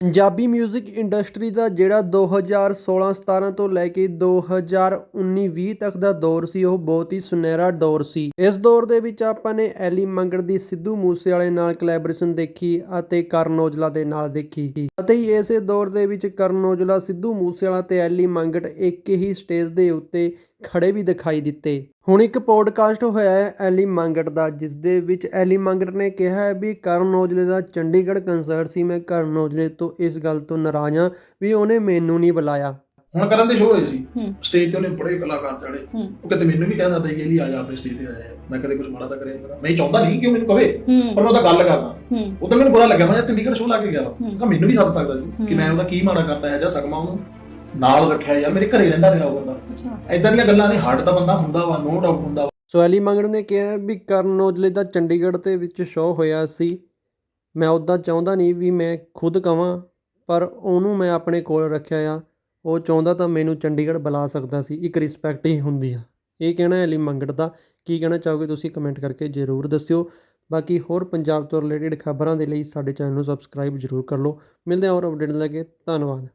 Punjabi music industry ਦਾ ਜਿਹੜਾ 2016-17 ਤੋਂ ਲੈ ਕੇ 2019-20 ਤੱਕ ਦਾ ਦੌਰ ਸੀ, ਉਹ ਬਹੁਤ ਹੀ ਸੁਨਹਿਰਾ ਦੌਰ ਸੀ। ਇਸ ਦੌਰ ਦੇ ਵਿੱਚ ਆਪਾਂ ਨੇ ਐਲੀ ਮੰਗੜ ਦੀ ਸਿੱਧੂ ਮੂਸੇਵਾਲੇ ਨਾਲ ਕੋਲੈਬੋਰੇਸ਼ਨ ਦੇਖੀ ਅਤੇ ਕਰਨ ਔਜਲਾ ਦੇ ਨਾਲ ਦੇਖੀ। ਅਤੇ ਹੀ ਇਸੇ ਦੌਰ ਦੇ ਵਿੱਚ ਕਰਨ ਔਜਲਾ, ਸਿੱਧੂ ਮੂਸੇਵਾਲਾ ਤੇ ਐਲੀ ਮੰਗੜ ਇੱਕ ਹੀ ਸਟੇਜ ਦੇ ਉੱਤੇ ਖੜੇ ਵੀ ਦਿਖਾਈ ਦਿੱਤੇ। ਹੁਣ ਇੱਕ ਪੋਡਕਾਸਟ ਹੋਇਆ ਹੈ ਐਲੀ ਮੰਗੜ ਦਾ ਜਿਸ ਦੇ ਵਿੱਚ ਐਲੀ ਮੰਗੜ ਨੇ ਕਿਹਾ ਹੈ ਵੀ ਕਰਨ ਔਜਲੇ ਦਾ ਚੰਡੀਗੜ੍ਹ ਕੰਸਰਟ ਸੀ ਮੈਂ ਕਰਨ ਔਜਲੇ ਤੋਂ ਇਸ ਗੱਲ ਤੋਂ ਨਾਰਾਜ਼ ਹਾਂ ਵੀ ਉਹਨੇ ਮੈਨੂੰ ਨਹੀਂ ਬੁਲਾਇਆ। ਹੁਣ ਕਰਨ ਦੇ ਸ਼ੋਅ ਹੋਏ ਸੀ। ਸਟੇਜ ਤੇ ਉਹਨੇ ਬੜੇ ਕਲਾਕਾਰ ਚੜੇ। ਉਹ ਕਹਿੰਦੇ ਮੈਨੂੰ ਵੀ ਕਹਿ ਸਕਦਾ ਕਿ ਲਈ ਆ ਜਾ ਆਪਣੇ ਸਟੇਜ ਤੇ ਆ ਜਾ ਮੈਂ ਕਦੇ ਕੁਝ ਮਾੜਾ ਤਾਂ ਕਰਿਆ ਨਹੀਂ ਮੇਰਾ ਮੈਂ ਚਾਹੁੰਦਾ ਨਹੀਂ ਕਿ ਉਹ ਮੈਨੂੰ ਕਵੇ ਪਰ ਮੈਂ ਉਹਦਾ ਗੱਲ ਕਰਦਾ। ਉਹ ਤਾਂ ਮੈਨੂੰ ਬੁਰਾ ਲੱਗਿਆ। ਮੈਂ ਚੰਡੀਗੜ੍ਹ ਸ਼ੋਅ ਲਾ ਕੇ ਗਿਆ। ਕਿਹਾ ਮੈਨੂੰ ਵੀ ਸਮਝ ਸਕਦਾ ਸੀ ਕਿ। ਮੈਂ ਉਹਦਾ ਕੀ ਮਾੜਾ ਕਰਤਾ ਹੈ ਜਾਂ ਸਕਮਾ ਉਹਨੂੰ। ਨਾਲ ਰੱਖਿਆ ਯਾਰ ਮੇਰੇ ਘਰੇ ਰਹਿੰਦਾ ਰਿਹਾ ਉਹ ਬੰਦਾ। ਅੱਛਾ। ਐਦਾਂ ਦੀਆਂ ਗੱਲਾਂ ਨੇ ਹਾਰਟ ਦਾ ਬੰਦਾ ਹੁੰਦਾ ਵਾ ਨੋ ਡਾਊਟ ਹੁੰਦਾ ਵਾ। ਸੋ ਐਲੀ ਮੰਗੜ ਨੇ ਕਿਹਾ ਵੀ ਕਰਨ ਔਜਲੇ ਦਾ ਚੰਡੀਗੜ੍ਹ ਦੇ ਵਿੱਚ ਸ਼ੋਅ ਹੋਇਆ ਸੀ। ਮੈਂ ਉੱਦਾਂ ਚਾਹੁੰਦਾ ਨਹੀਂ ਵੀ ਮੈਂ ਖੁਦ ਕਵਾਂ ਪਰ ਉਹਨੂੰ ਮੈਂ ਆਪਣੇ ਕੋਲ ਰੱਖਿਆ ਆ। ਉਹ ਚਾਹੁੰਦਾ ਤਾਂ ਮੈਨੂੰ ਚੰਡੀਗੜ੍ਹ ਬੁਲਾ ਸਕਦਾ ਸੀ ਇੱਕ ਰਿਸਪੈਕਟ ਹੀ ਹੁੰਦੀ ਆ। ਇਹ ਕਹਿਣਾ ਐਲੀ ਮੰਗੜ ਦਾ। ਕੀ ਕਹਿਣਾ ਚਾਹੋਗੇ ਤੁਸੀਂ ਕਮੈਂਟ ਕਰਕੇ ਜ਼ਰੂਰ ਦੱਸਿਓ। ਬਾਕੀ ਹੋਰ ਪੰਜਾਬ ਤੋਂ ਰਿਲੇਟਡ ਖਬਰਾਂ ਦੇ ਲਈ ਸਾਡੇ ਚੈਨਲ ਨੂੰ ਸਬਸਕ੍ਰਾਈਬ ਜ਼ਰੂਰ ਕਰ ਲਓ। ਮਿਲਦੇ ਹਾਂ ਹੋਰ ਅਪਡੇਟ ਲੈ ਕੇ ਧੰਨਵਾਦ।